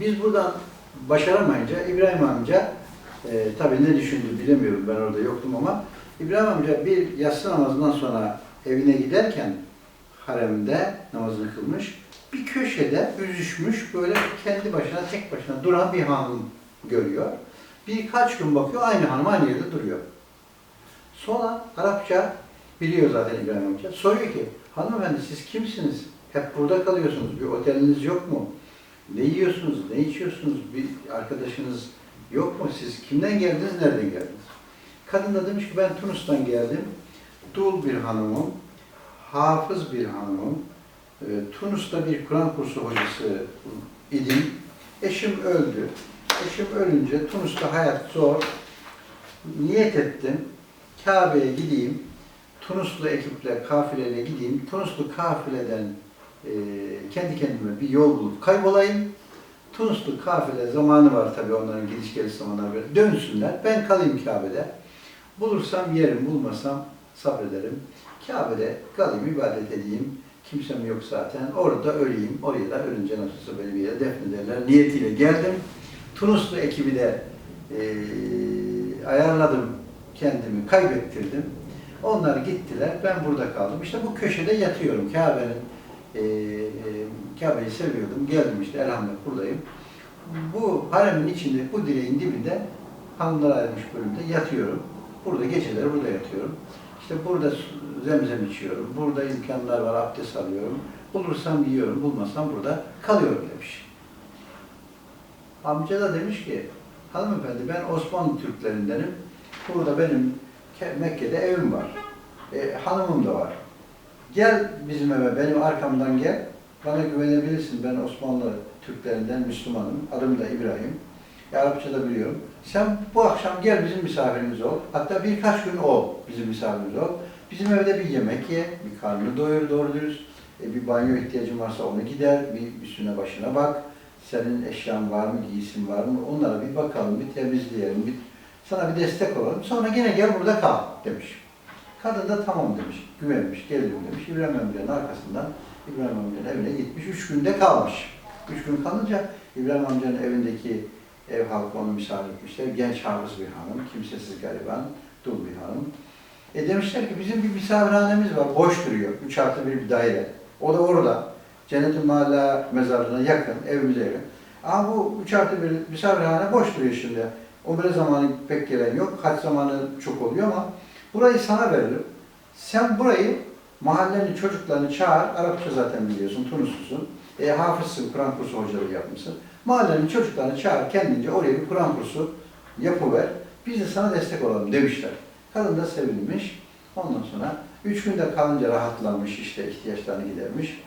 Biz buradan başaramayınca İbrahim amca, e, tabii ne düşündü bilemiyorum ben orada yoktum ama İbrahim amca bir yatsı namazından sonra evine giderken haremde namazını kılmış. Bir köşede büzüşmüş böyle kendi başına tek başına duran bir hanım görüyor. Birkaç gün bakıyor aynı hanım aynı yerde duruyor. Sonra Arapça biliyor zaten İbrahim amca. Soruyor ki hanımefendi siz kimsiniz? Hep burada kalıyorsunuz. Bir oteliniz yok mu? Ne yiyorsunuz? Ne içiyorsunuz? Bir arkadaşınız yok mu? Siz kimden geldiniz? Nereden geldiniz? Kadın da demiş ki ben Tunus'tan geldim. Dul bir hanımım. Hafız bir hanımım. Ee, Tunus'ta bir Kur'an kursu hocası idim. Eşim öldü. Eşim ölünce Tunus'ta hayat zor. Niyet ettim. Kabe'ye gideyim. Tunuslu ekiple, kafileyle gideyim. Tunuslu kafileden e, kendi kendime bir yol bulup kaybolayım. Tunuslu kafile zamanı var tabii onların gidiş geliş zamanları böyle. Dönsünler. Ben kalayım Kabe'de. Bulursam yerim, bulmasam sabrederim. Kabe'de kalayım, ibadet edeyim. Kimsem yok zaten. Orada öleyim. Oraya da ölünce nasılsa beni bir yere defnederler. Niyetiyle geldim. Tunuslu ekibi de e, ayarladım. Kendimi kaybettirdim. Onlar gittiler. Ben burada kaldım. İşte bu köşede yatıyorum. Kabe'nin e, e, Kabe'yi seviyordum. Geldim işte elhamdülillah buradayım. Bu haremin içinde, bu direğin dibinde hanımlar ayrılmış bölümde yatıyorum. Burada geceleri burada yatıyorum. İşte burada zemzem içiyorum. Burada imkanlar var, abdest alıyorum. Bulursam yiyorum, bulmasam burada kalıyorum demiş. Amca da demiş ki, hanımefendi ben Osmanlı Türklerindenim. Burada benim Ke- Mekke'de evim var. E, hanımım da var. Gel bizim eve, benim arkamdan gel. Bana güvenebilirsin. Ben Osmanlı Türklerinden Müslümanım. Adım da İbrahim. E, Arapça da biliyorum. Sen bu akşam gel bizim misafirimiz ol. Hatta birkaç gün ol bizim misafirimiz ol. Bizim evde bir yemek ye, bir karnını doyur doğru dürüst. E, bir banyo ihtiyacın varsa onu gider, bir üstüne başına bak. Senin eşyan var mı, giysin var mı? Onlara bir bakalım, bir temizleyelim, bir, sana bir destek olalım. Sonra gene gel burada kal demiş. Kadın da tamam demiş, güvenmiş, gelirim demiş. İbrahim amcanın arkasından İbrahim amcanın evine gitmiş. Üç günde kalmış. Üç gün kalınca İbrahim amcanın evindeki ev halkı onu misafir etmişler. Genç hafız bir hanım, kimsesiz gariban, dul bir hanım. E demişler ki bizim bir misafirhanemiz var, boş duruyor. Üç artı bir bir daire. O da orada. Cennet-i Mahalla mezarlığına yakın, evimize yakın. Ama bu üç artı bir misafirhane boş duruyor şimdi. Umre zamanı pek gelen yok, haç zamanı çok oluyor ama burayı sana veririm. Sen burayı mahallenin çocuklarını çağır, Arapça zaten biliyorsun, Tunuslusun. E, hafızsın, Kur'an kursu hocalığı yapmışsın. Mahallenin çocuklarını çağır, kendince oraya bir Kur'an kursu yapıver. Biz de sana destek olalım demişler. Kadın da sevinmiş. Ondan sonra üç günde kalınca rahatlanmış, işte ihtiyaçlarını gidermiş.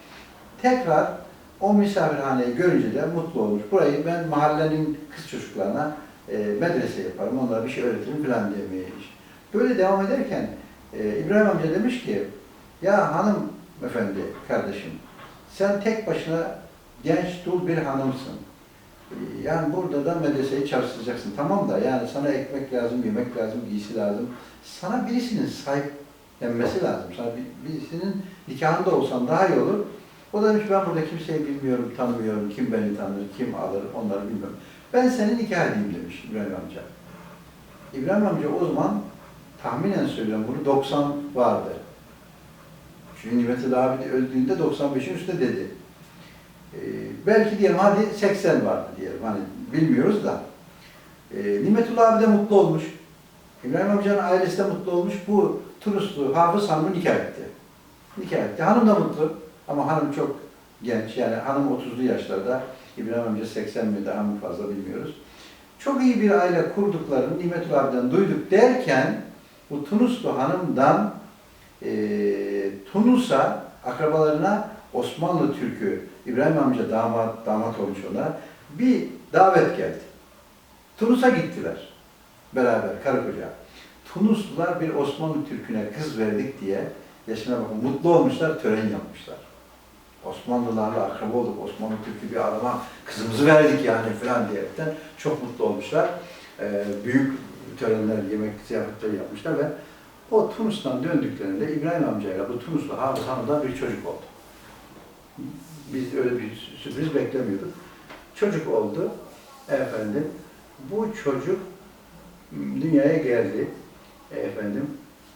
Tekrar o misafirhaneyi görünce de mutlu olmuş. Burayı ben mahallenin kız çocuklarına e, medrese yaparım, onlara bir şey öğretirim falan demiş. Böyle devam ederken e, İbrahim amca demiş ki, ya hanım efendi, kardeşim, sen tek başına genç, dul bir hanımsın. E, Yani burada da medreseyi çalıştıracaksın. Tamam da yani sana ekmek lazım, yemek lazım, giysi lazım. Sana birisinin sahiplenmesi lazım. Sana bir- birisinin nikahında olsan daha iyi olur. O da demiş ben burada kimseyi bilmiyorum, tanımıyorum. Kim beni tanır, kim alır onları bilmiyorum. Ben seni nikah edeyim demiş İbrahim amca. İbrahim amca o zaman tahminen söylüyorum bunu 90 vardı. Çünkü Nimet'e abi öldüğünde 95'in üstünde dedi. Ee, belki diyelim hadi 80 vardı diyelim. Hani bilmiyoruz da. Ee, Nimetullah abi de mutlu olmuş. İbrahim amcanın ailesi de mutlu olmuş. Bu Tunuslu Hafız Hanım'ı nikah etti. Nikah etti. Hanım da mutlu. Ama hanım çok genç. Yani hanım 30'lu yaşlarda. İbrahim amca 80 mi daha mı fazla bilmiyoruz. Çok iyi bir aile kurduklarını Nimetullah abiden duyduk derken bu Tunuslu hanımdan e, Tunus'a akrabalarına Osmanlı Türk'ü İbrahim amca damat damat olmuş ona bir davet geldi. Tunus'a gittiler beraber karı koca. Tunuslular bir Osmanlı Türk'üne kız verdik diye yaşına bakın mutlu olmuşlar, tören yapmışlar. Osmanlılarla akraba olduk, Osmanlı Türk'ü bir adama kızımızı verdik yani falan diyerekten çok mutlu olmuşlar. Ee, büyük törenler, yemek ziyafetleri yapmışlar ve o Tunus'tan döndüklerinde İbrahim amcayla bu Tunuslu Hafız Hanım'dan bir çocuk oldu. Biz öyle bir sürpriz beklemiyorduk. Çocuk oldu. Efendim, bu çocuk dünyaya geldi. Efendim,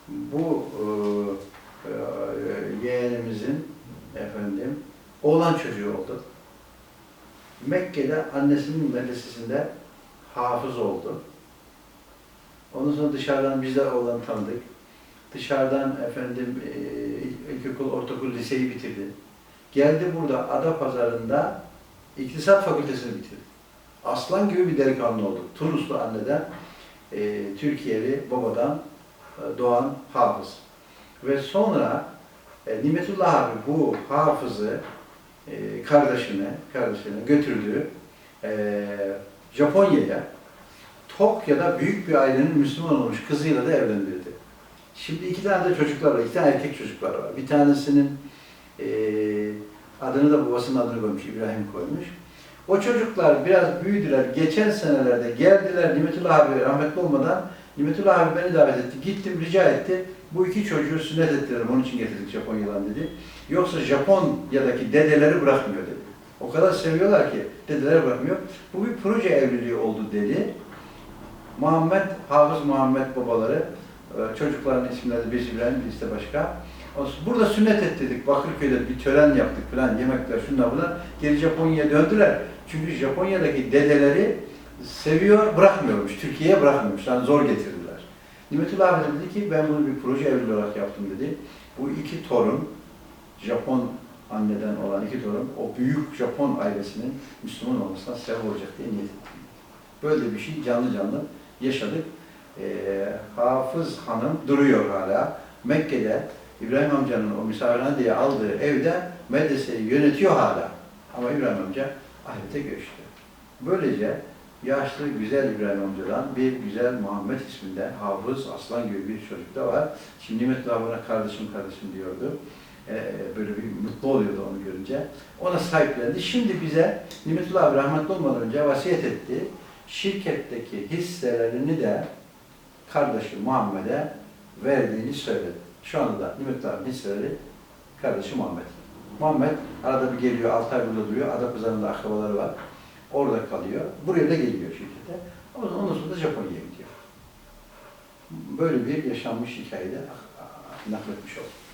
bu e, e, yeğenimizin efendim oğlan çocuğu oldu. Mekke'de annesinin medresesinde hafız oldu. Ondan sonra dışarıdan biz de oğlanı tanıdık. Dışarıdan efendim e, ilkokul, ortaokul, liseyi bitirdi. Geldi burada Adapazarı'nda İktisat Fakültesini bitirdi. Aslan gibi bir delikanlı oldu. Tunuslu anneden, e, Türkiye'li babadan e, doğan hafız. Ve sonra e, Nimetullah abi bu hafızı e, kardeşine, kardeşine götürdü e, Japonya'ya. Tokyo'da büyük bir ailenin Müslüman olmuş kızıyla da evlendirdi. Şimdi iki tane de çocuklar var, iki tane erkek çocuklar var. Bir tanesinin e, adını da babasının adını koymuş, İbrahim koymuş. O çocuklar biraz büyüdüler. Geçen senelerde geldiler Nimetullah abi rahmetli olmadan. Nimetullah abi beni davet etti. Gittim rica etti. Bu iki çocuğu sünnet ettirelim. Onun için getirdik Japonya'dan dedi. Yoksa Japonya'daki dedeleri bırakmıyor dedi. O kadar seviyorlar ki dedeleri bırakmıyor. Bu bir proje evliliği oldu dedi. Muhammed, Hafız Muhammed babaları, e, çocukların isimleri birisi İbrahim, birisi de başka. Burada sünnet et Bakırköy'de bir tören yaptık falan, yemekler, şunlar bunlar. Geri Japonya'ya döndüler. Çünkü Japonya'daki dedeleri seviyor, bırakmıyormuş. Türkiye'ye bırakmıyormuş. Yani zor getirdiler. Nimetullah dedi ki ben bunu bir proje evliliği olarak yaptım dedi. Bu iki torun, Japon anneden olan iki torun, o büyük Japon ailesinin Müslüman olmasına sebep olacak diye niyet ettim. Böyle bir şey canlı canlı yaşadık. Ee, Hafız Hanım duruyor hala. Mekke'de İbrahim amcanın o misafirhaneye aldığı evde medreseyi yönetiyor hala. Ama İbrahim amca ahirete göçtü. Böylece yaşlı güzel İbrahim amcadan bir güzel Muhammed isminde hafız aslan gibi bir çocuk da var. Şimdi Nimetullah bana kardeşim kardeşim diyordu. Ee, böyle bir mutlu oluyordu onu görünce. Ona sahiplendi. Şimdi bize Nimetullah abi rahmetli olmadan önce vasiyet etti. Şirketteki hisselerini de kardeşi Muhammed'e verdiğini söyledi. Şu anda da Nimetullah hisseleri kardeşi Muhammed. Muhammed arada bir geliyor, 6 ay burada duruyor. Adapazarı'nda akrabaları var. Orada kalıyor. Buraya da geliyor şirkete. Ondan sonra da Japonya'ya gidiyor. Böyle bir yaşanmış hikayede nakletmiş oldum.